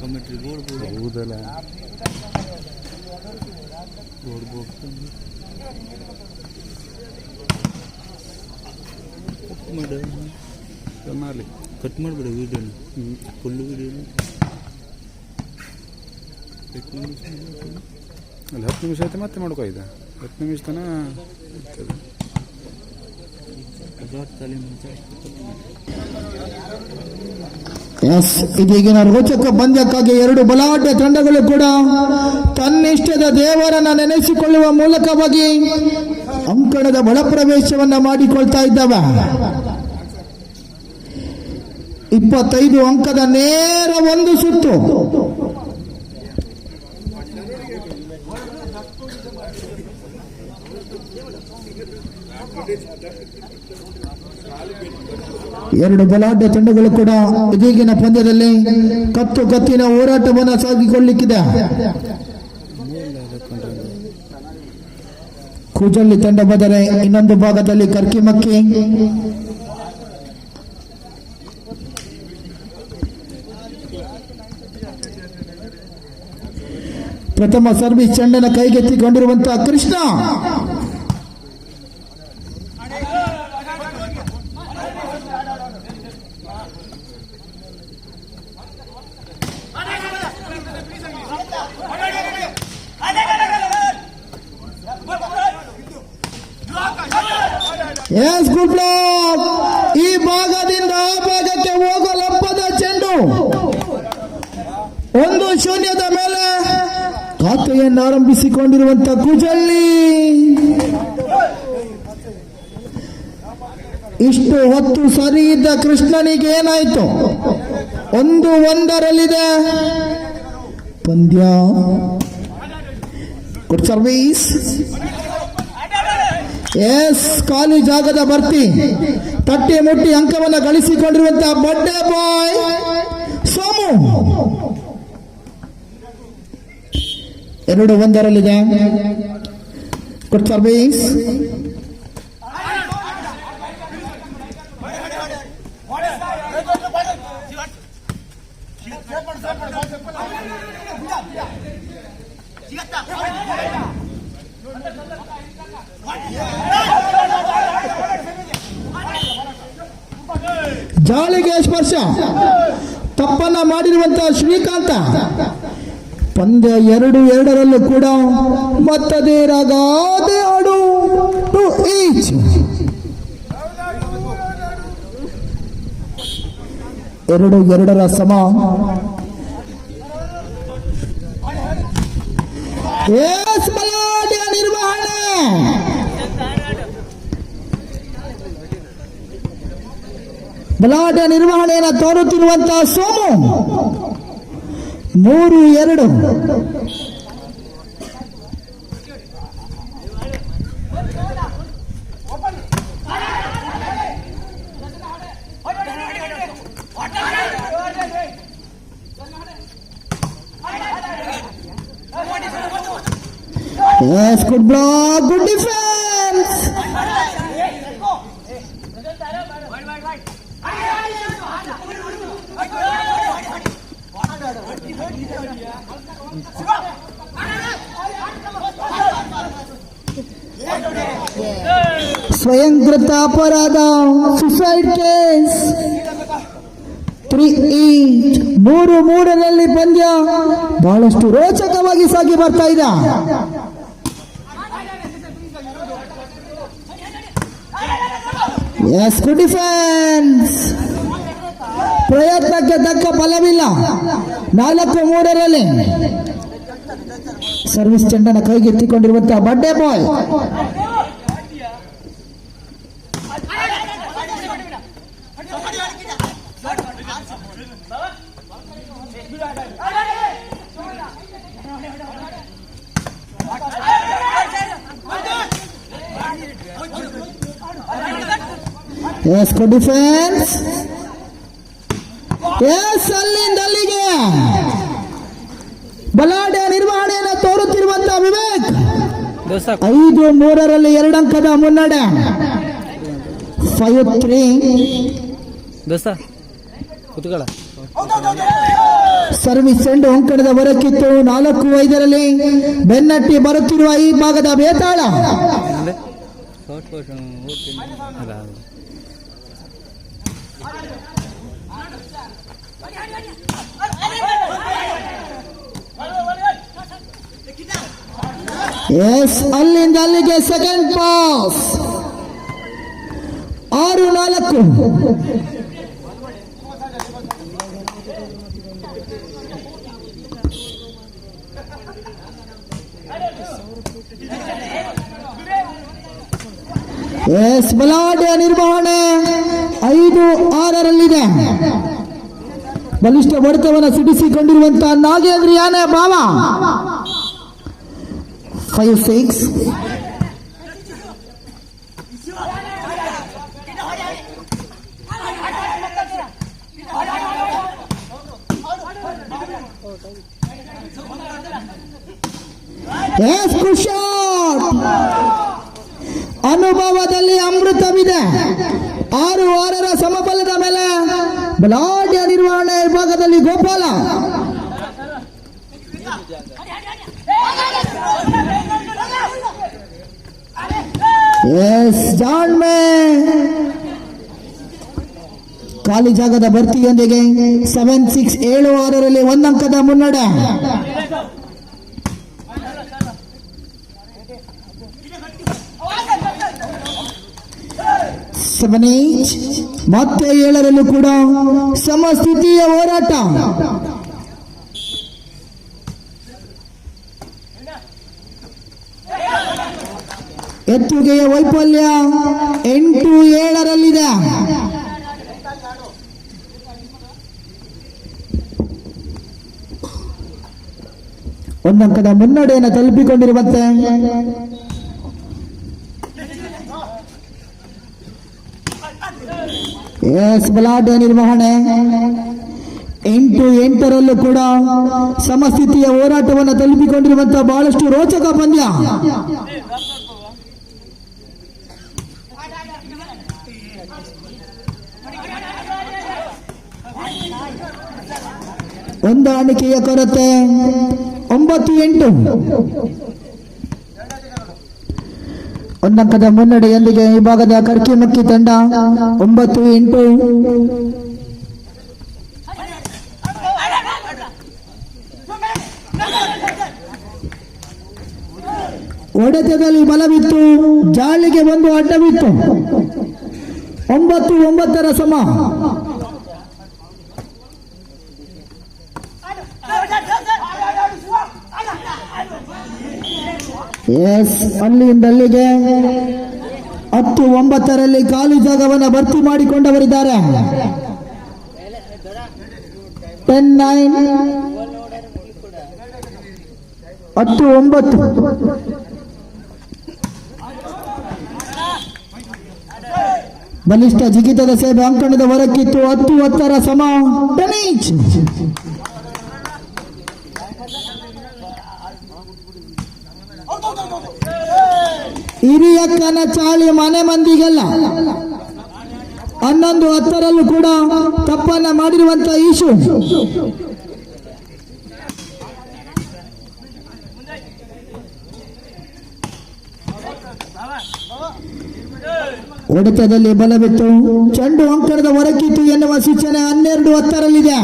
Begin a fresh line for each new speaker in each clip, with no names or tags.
Commentary
ಹೌದಲ್ಲ
board ಮಾಡ
ಚೆನ್ನಾಗಲಿ
cut ಮಾಡಿಬಿಡಿ. ವೀಡಿಯೋನ ಫುಲ್ ವೀಡಿಯೋನ
ಅಲ್ಲಿ ಹತ್ತು ನಿಮಿಷ ಆಯ್ತು ಮತ್ತೆ ಮಾಡ್ಕೋ ಇದು ಹತ್ತು ನಿಮಿಷ ತನ ಇರ್ತದೆ.
ತಲೆ
ಎಸ್ ಇದೀಗಿನ ರೋಚಕ ಪಂದ್ಯಕ್ಕಾಗಿ ಎರಡು ಬಲಾಢ್ಯ ತಂಡಗಳು ಕೂಡ ತನ್ನಿಷ್ಟದ ದೇವರನ್ನ ನೆನೆಸಿಕೊಳ್ಳುವ ಮೂಲಕವಾಗಿ ಅಂಕಣದ ಒಳಪ್ರವೇಶವನ್ನ ಮಾಡಿಕೊಳ್ತಾ ಇದ್ದಾವ. ಇಪ್ಪತ್ತೈದು ಅಂಕದ ನೇರ ಒಂದು ಸುತ್ತು. ಎರಡು ಬಲಾಢ್ಯ ತಂಡಗಳು ಕೂಡ ಇದೀಗಿನ ಪಂದ್ಯದಲ್ಲಿ ಕತ್ತು ಕತ್ತಿನ ಹೋರಾಟವನ್ನು ಸಾಗಿಕೊಳ್ಳಿಕ್ಕಿದೆ. ಕೂಜಲ್ಲಿ ತಂಡ ಬಂದರೆ ಇನ್ನೊಂದು ಭಾಗದಲ್ಲಿ ಕರ್ಕಿಮಕ್ಕಿ. ಪ್ರಥಮ ಸರ್ವಿಸ್ ಚೆಂಡನ ಕೈಗೆತ್ತಿಕೊಂಡಿರುವಂತಹ ಕೃಷ್ಣ. ಎಸ್ ಗುಡ್ ಈ ಭಾಗದಿಂದ ಆ ಭಾಗಕ್ಕೆ ಹೋಗೋ ಚೆಂಡು. ಒಂದು ಶೂನ್ಯದ ಮೇಲೆ ಖಾತೆಯನ್ನು ಆರಂಭಿಸಿಕೊಂಡಿರುವಂತ ಕುಜಳ್ಳಿ ಇಷ್ಟು ಹೊತ್ತು ಸರಿ ಇದ್ದ ಕೃಷ್ಣನಿಗೆ ಏನಾಯ್ತು? ಒಂದು ಒಂದರಲ್ಲಿದೆ. ಪಂದ್ಯ. ಗುಡ್ ಸರ್ವೀಸ್ ಎಸ್, ಖಾಲಿ ಜಾಗದ ಭರ್ತಿ. ತಟ್ಟಿ ಮುಟ್ಟಿ ಅಂಕವನ್ನು ಗಳಿಸಿಕೊಂಡಿರುವಂತಹ ಬಡ್ಡೆ ಬಾಯ್ ಸೋಮು. ಎರಡು ಒಂದರಲ್ಲಿದೆ. ಗುಡ್ ಸರ್ವೀಸ್ ಜಾಳಿಗೆ ಸ್ಪರ್ಶ. ತಪ್ಪನ್ನ ಮಾಡಿರುವಂತಹ ಶ್ರೀಕಾಂತ. ಪಂದ್ಯ ಎರಡು ಎರಡರಲ್ಲೂ ಕೂಡ ಮತ್ತದೇ ರಾಗಾದೆ ಆಡು ಟು ಈಚ್. ಎರಡು ಎರಡರ ಸಮ. ನಿರ್ವಹಣೆ. ಬಲಾಢ್ಯ ನಿರ್ವಹಣೆಯನ್ನು ತೋರುತ್ತಿರುವಂತಹ ಸೋಮು ನೂರು ಎರಡು Yes, good block, good defense. ಸ್ವಯಂಕೃತ ಅಪರಾಧ ಸುಸೈಡ್ ಕೇಸ್ ತ್ರೀ ಮೂರು ಮೂರರಲ್ಲಿ ಪಂದ್ಯ ಬಹಳಷ್ಟು ರೋಚಕವಾಗಿ ಸಾಗಿ ಬರ್ತಾ ಇದೆ. ಎಸ್ ಡಿಫೆನ್ಸ್ ಪ್ರಯತ್ನಕ್ಕೆ ತಕ್ಕ ಫಲವಿಲ್ಲ. ನಾಲ್ಕು ಮೂರರಲ್ಲಿ. ಸರ್ವಿಸ್ ಚೆಂಡನ ಕೈಗೆತ್ತಿಕೊಂಡಿರುವಂತಹ ಬಡ್ಡೆ ಬಾಯ್ ಎಸ್ ಗುಡ್ ಡಿಫೆನ್ಸ್ ಎಸ್ ಅಲ್ಲಿಂದ ಅಲ್ಲಿಗೆ. ಬಲಾಢ್ಯ ನಿರ್ವಹಣೆಯನ್ನು ತೋರುತ್ತಿರುವಂತಹ ವಿವೇಕ್. ಐದು ಮೂರರಲ್ಲಿ ಎರಡಂಕದ ಅಂಕದ ಮುನ್ನಡೆ. ಫೈವ್ ತ್ರೀ
ದೋಸ್ತ ಕುತ್ಕೊಳ್ಳ.
ಸರ್ವಿಸ್ ಚೆಂಡು ಅಂಕಣದ ಹೊರಕ್ಕಿತ್ತು ನಾಲ್ಕು, ಐದರಲ್ಲಿ ಬೆನ್ನಟ್ಟಿ ಬರುತ್ತಿರುವ ಈ ಭಾಗದ ಬೇತಾಳ. ಎಸ್ ಅಲ್ಲಿಂದ ಅಲ್ಲಿಗೆ ಸೆಕೆಂಡ್ ಪಾಸ್ ಆರು, ನಾಲ್ಕು. ಎಸ್ ಬಲಾಢ್ಯ ನಿರ್ವಹಣೆ ಐದು ಆರರಲ್ಲಿದೆ. ಬಲಿಷ್ಠ ಹೊಡೆತವನ್ನು ಸಿಡಿಸಿಕೊಂಡಿರುವಂತಹ ನಾಗೇಂದ್ರ ಯಾನೆ ಭಾವ ಫೈವ್ ಸಿಕ್ಸ್ ಆರು ಆರರ ಸಮಬಲದ ಮೇಲೆ ಬಲಾಢ್ಯ ನಿರ್ವಹಣೆ ವಿಭಾಗದಲ್ಲಿ ಗೋಪಾಲ. ಎಸ್ ಜಾಣ್ಮೆ. ಖಾಲಿ ಜಾಗದ ಭರ್ತಿಯೊಂದಿಗೆ ಸೆವೆನ್ ಸಿಕ್ಸ್ ಏಳು, ಆರರಲ್ಲಿ ಒಂದಂಕದ ಮುನ್ನಡೆ. ಏಟ್ ಮತ್ತೆ ಏಳರಲ್ಲೂ ಕೂಡ ಸಮಸ್ಥಿತಿಯ ಹೋರಾಟ. ಎತ್ತುಗೆಯ ವೈಫಲ್ಯ ಎಂಟು ಏಳರಲ್ಲಿದೆ. ಒಂದಂಕದ ಮುನ್ನಡೆಯನ್ನು ತಲುಪಿಕೊಂಡಿರುವಂತೆ ಎಸ್ ಬಲಾಢ್ಯ ನಿರ್ವಹಣೆ ಎಂಟು ಎಂಟರಲ್ಲೂ ಕೂಡ ಸಮಸ್ಥಿತಿಯ ಹೋರಾಟವನ್ನು ತಲುಪಿಕೊಂಡಿರುವಂತಹ ಬಹಳಷ್ಟು ರೋಚಕ ಪಂದ್ಯ. ಹೊಂದಾಣಿಕೆಯ ಕೊರತೆ, ಒಂಬತ್ತು ಎಂಟು. ಒಂದಂಕದ ಮುನ್ನಡೆಯೊಂದಿಗೆ ಈ ಭಾಗದ ಕರ್ಕಿಮಕ್ಕಿ ತಂಡ. ಒಂಬತ್ತು ಎಂಟು. ಹೊಡೆತದಲ್ಲಿ ಬಲವಿತ್ತು, ಜಾಳಿಗೆ ಒಂದು ಅಡ್ಡವಿತ್ತು. ಒಂಬತ್ತು, ಒಂಬತ್ತರ ಸಮ. ಎಸ್ ಅಲ್ಲಿಂದ ಅಲ್ಲಿಗೆ ಹತ್ತು ಒಂಬತ್ತರಲ್ಲಿ ಖಾಲಿ ಜಾಗವನ್ನು ಭರ್ತಿ ಮಾಡಿಕೊಂಡವರಿದ್ದಾರೆ. ಟೆನ್ ನೈನ್ ಹತ್ತು ಒಂಬತ್ತು. ಬಲಿಷ್ಠ ಜಿಗಿತದ ಸೇವೆ ಅಂಕಣದ ಹೊರಕ್ಕಿತ್ತು, ಹತ್ತು ಹತ್ತರ ಸಮ. ಟೆನೀಚ್ ಹಿರಿಯಕ್ಕನ ಚಾಳಿ ಮನೆ ಮಂದಿಗೆಲ್ಲ ಹನ್ನೊಂದು ಹತ್ತರಲ್ಲೂ ಕೂಡ ತಪ್ಪನ್ನ ಮಾಡಿರುವಂತ ಈಶು. ಹೊಡೆತದಲ್ಲಿ ಬಲವಿತ್ತು. ಚೆಂಡು ಅಂಕಣದ ಹೊರಕಿತ್ತು ಎನ್ನುವ ಸೂಚನೆ ಹನ್ನೆರಡು ಹತ್ತರಲ್ಲಿದೆ.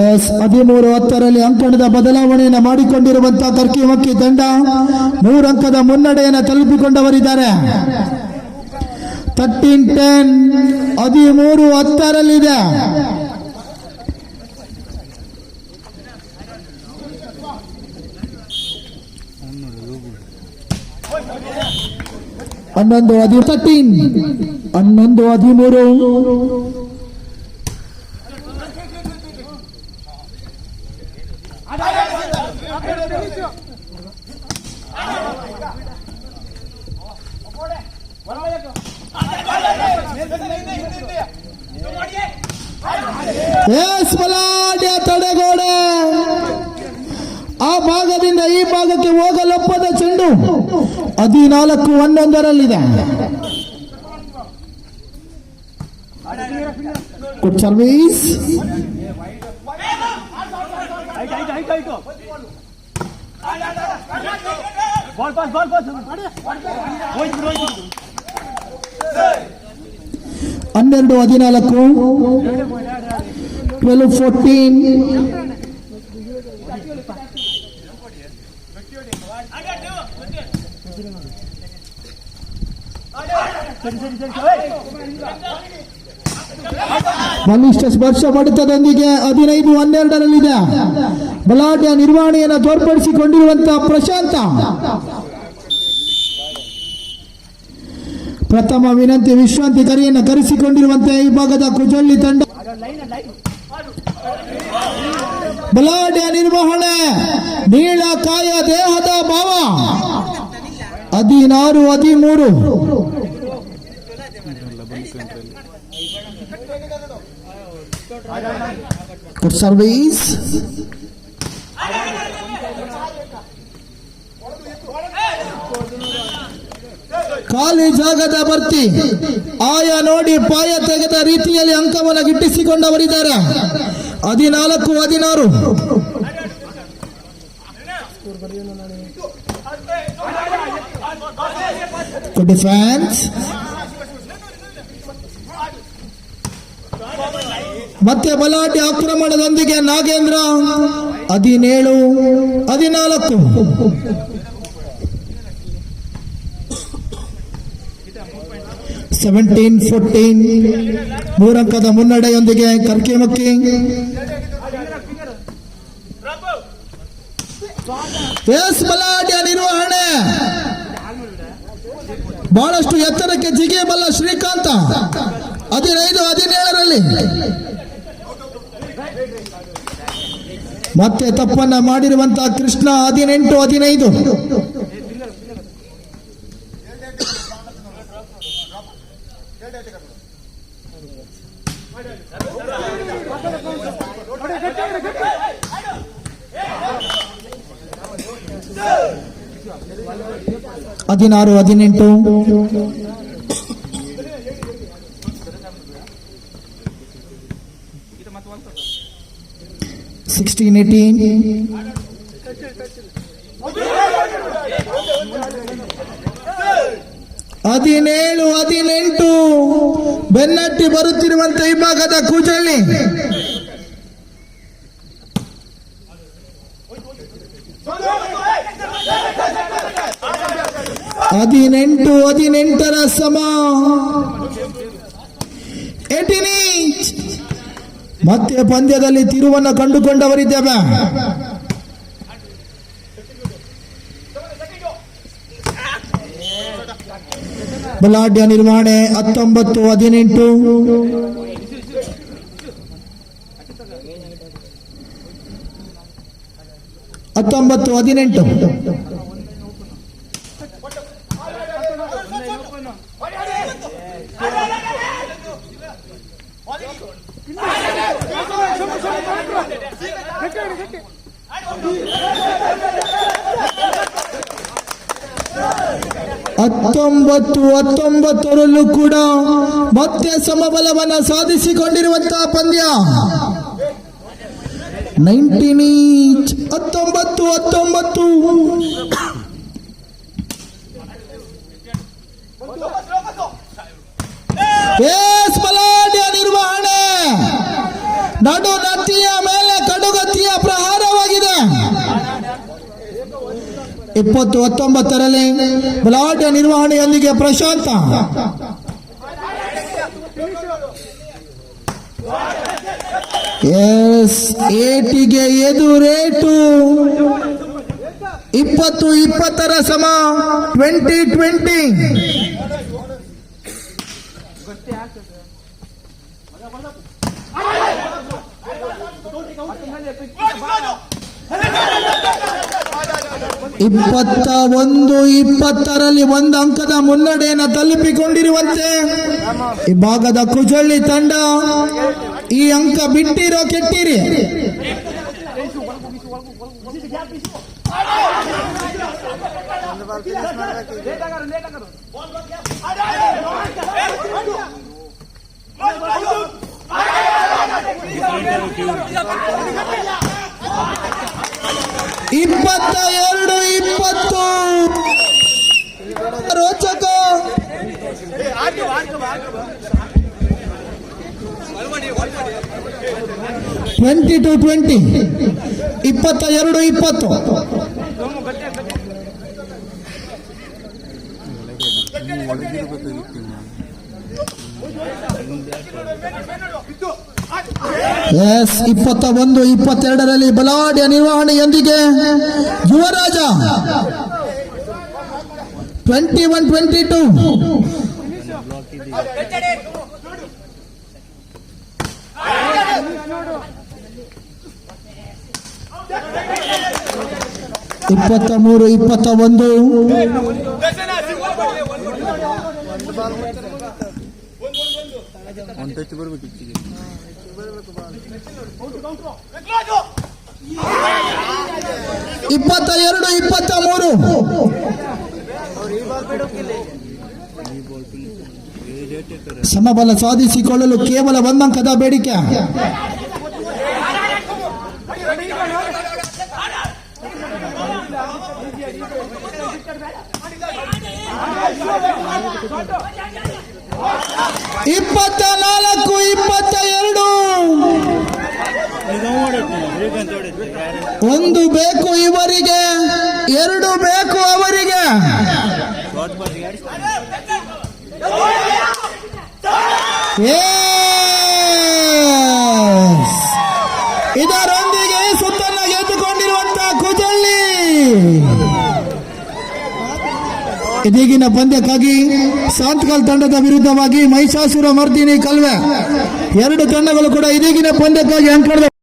ಎಸ್, ಹದಿಮೂರು ಹತ್ತರಲ್ಲಿ ಅಂಕಣದ ಬದಲಾವಣೆಯನ್ನು ಮಾಡಿಕೊಂಡಿರುವಂತಹ ಕರ್ಕಿ ಮಕ್ಕಿ ತಂಡ ಮೂರು ಅಂಕದ ಮುನ್ನಡೆಯನ್ನು ತಲುಪಿಕೊಂಡವರಿದ್ದಾರೆ. ತರ್ಟೀನ್ ಟೆನ್ ಹದಿಮೂರು ಹತ್ತರಲ್ಲಿದೆ. ಹನ್ನೊಂದು ಹದಿ ತರ್ಟೀನ್ ಹನ್ನೊಂದು ಹದಿಮೂರು ಎಸ್ ಬಲಾಢ್ಯ ತಡೆಗೋಡೆ ಆ ಭಾಗದಿಂದ ಈ ಭಾಗಕ್ಕೆ ಹೋಗಲೊಪ್ಪದ ಚೆಂಡು ಹದಿನಾಲ್ಕು ಹನ್ನೊಂದರಲ್ಲಿದೆ. ಗುಡ್ ಸರ್ವೀಸ್ ಹನ್ನೆರಡು ಹದಿನಾಲ್ಕು ಟ್ವೆಲ್ವ್ ಫೋರ್ಟೀನ್ ಬಲಿಷ್ಠ ಸ್ಪರ್ಶ ಪಡಿತದೊಂದಿಗೆ ಹದಿನೈದು, ಹನ್ನೆರಡರಲ್ಲಿದೆ. ಬಲಾಢ್ಯ ನಿರ್ವಹಣೆಯನ್ನು ತೋರ್ಪಡಿಸಿಕೊಂಡಿರುವಂತಹ ಪ್ರಶಾಂತ. ಪ್ರಥಮ ವಿನಂತಿ ವಿಶ್ರಾಂತಿ ಕರೆಯನ್ನು ಕರೆಸಿಕೊಂಡಿರುವಂತಹ ಈ ಭಾಗದ ಕುಜಳ್ಳಿ ತಂಡ. ಬಲಾಢ್ಯ ನಿರ್ವಹಣೆ, ನೀಳ ಕಾಯ ದೇಹದ ಭಾವ. ಹದಿನಾರು, ಹದಿಮೂರು. ಸರ್ವೀಸ್ ಖಾಲಿ ಜಾಗದ ಭರ್ತಿ. ಆಯ ನೋಡಿ, ಪಾಯ ತೆಗೆದ ರೀತಿಯಲ್ಲಿ ಅಂಕವನ್ನು ಗಿಟ್ಟಿಸಿಕೊಂಡವರಿದ್ದಾರೆ. ಹದಿನಾಲ್ಕು ಹದಿನಾರು. ಡಿಫೆನ್ಸ್ ಮತ್ತೆ ಬಲಾಟಿ ಆಕ್ರಮಣದೊಂದಿಗೆ ನಾಗೇಂದ್ರ ಹದಿನೇಳು ಹದಿನಾಲ್ಕು. ಸೆವೆಂಟೀನ್ ಫೋರ್ಟೀನ್ ಮೂರಂಕದ ಮುನ್ನಡೆಯೊಂದಿಗೆ ಕರ್ಕಿಮಕ್ಕಿ ಎಸ್ ನಿರ್ವಹಣೆ. ಬಹಳಷ್ಟು ಎತ್ತರಕ್ಕೆ ಜಿಗಿಯಬಲ್ಲ ಶ್ರೀಕಾಂತ. ಹದಿನೈದು, ಹದಿನೇಳರಲ್ಲಿ. ಮತ್ತೆ ತಪ್ಪನ್ನ ಮಾಡಿರುವಂತಹ ಕೃಷ್ಣ ಹದಿನೆಂಟು, ಹದಿನೈದು. ಹದಿನಾರು ಹದಿನೆಂಟು ಸಿಕ್ಸ್ಟೀನ್ ಏಟೀನ್ ಹದಿನೇಳು ಹದಿನೆಂಟು ಬೆನ್ನಟ್ಟಿ ಬರುತ್ತಿರುವಂತ ಈ ಭಾಗದ ಕೂಜಳ್ಳಿ ಹದಿನೆಂಟು ಹದಿನೆಂಟರ ಸಮ. ಮತ್ತೆ ಪಂದ್ಯದಲ್ಲಿ ತಿರುವನ್ನು ಕಂಡುಕೊಂಡವರಿದ್ದೇವೆ. ಬಲಾಢ್ಯ ನಿರ್ವಹಣೆ ಹತ್ತೊಂಬತ್ತು ಹದಿನೆಂಟು. ಹತ್ತೊಂಬತ್ತು ಹದಿನೆಂಟು. ಹತ್ತೊಂಬತ್ತು ಹತ್ತೊಂಬತ್ತರಲ್ಲೂ ಕೂಡ ಮತ್ತೆ ಸಮಬಲವನ್ನು ಸಾಧಿಸಿಕೊಂಡಿರುವಂತಹ ಪಂದ್ಯ. ನೈನ್ಟೀನ್ ಈಚ್ ಹತ್ತೊಂಬತ್ತು ಹತ್ತೊಂಬತ್ತು. ಎಸ್ ಬಲಾಢ್ಯ ನಿರ್ವಹಣೆ. ಇಪ್ಪತ್ತು ಹತ್ತೊಂಬತ್ತರಲ್ಲಿ ಬಲಾಢ್ಯ ನಿರ್ವಹಣೆಯೊಂದಿಗೆ ಪ್ರಶಾಂತ. ಎಸ್ ಏಟಿಗೆ ಎದುರೇಟು. ಇಪ್ಪತ್ತು ಇಪ್ಪತ್ತರ ಸಮ ಟ್ವೆಂಟಿ ಟ್ವೆಂಟಿ ಇಪ್ಪತ್ತ ಒಂದು ಇಪ್ಪತ್ತರಲ್ಲಿ ಒಂದು ಅಂಕದ ಮುನ್ನಡೆಯನ್ನು ತಲುಪಿಕೊಂಡಿರುವಂತೆ ಈ ಭಾಗದ ಕುಜಳ್ಳಿ ತಂಡ ಈ ಅಂಕ ಬಿಟ್ಟಿರೋ ಕೆಟ್ಟಿರಿ. ಇಪ್ಪತ್ತ ಎರಡು ಇಪ್ಪತ್ತು. ರೋಚಕ. ಟ್ವೆಂಟಿ ಟು ಟ್ವೆಂಟಿ ಇಪ್ಪತ್ತ ಎರಡು ಇಪ್ಪತ್ತು. ಎಸ್ ಇಪ್ಪತ್ತ ಒಂದು ಇಪ್ಪತ್ತೆರಡರಲ್ಲಿ ಬಲಾಢ್ಯ ನಿರ್ವಹಣೆಯೊಂದಿಗೆ ಯುವರಾಜ. ಟ್ವೆಂಟಿ ಒನ್ ಟ್ವೆಂಟಿ ಟು ಇಪ್ಪತ್ತ ಮೂರು ಇಪ್ಪತ್ತ ಒಂದು
ಬರ್ಬೇಕು
ಇಪ್ಪತ್ತ ಎರಡು ಇಪ್ಪತ್ತ ಮೂರು ಸಮಬಲ ಸಾಧಿಸಿಕೊಳ್ಳಲು ಕೇವಲ ಒಂದಂಕದ ಬೇಡಿಕೆ. ಇಪ್ಪತ್ತ ನಾಲ್ಕು ಇಪ್ಪತ್ತ ಎರಡು ಒಂದು ಬೇಕು ಇವರಿಗೆ ಎರಡು ಬೇಕು ಅವರಿಗೆ Yes. ಇದರೊಂದಿಗೆ ಸುತ್ತನ್ನ ಗೆದ್ದುಕೊಂಡಿರುವಂತಹ ಕುಜಳ್ಳಿ! ಇದೀಗಿನ ಪಂದ್ಯಕ್ಕಾಗಿ ಸಾಂತ್ಕಲ್ ತಂಡದ ವಿರುದ್ಧವಾಗಿ ಮಹಿಷಾಸುರ ಮರ್ದಿನಿ ಕಲ್ವೆ. ಎರಡು ತಂಡಗಳು ಕೂಡ ಇದೀಗಿನ ಪಂದ್ಯಕ್ಕಾಗಿ ಅಂಕಣದ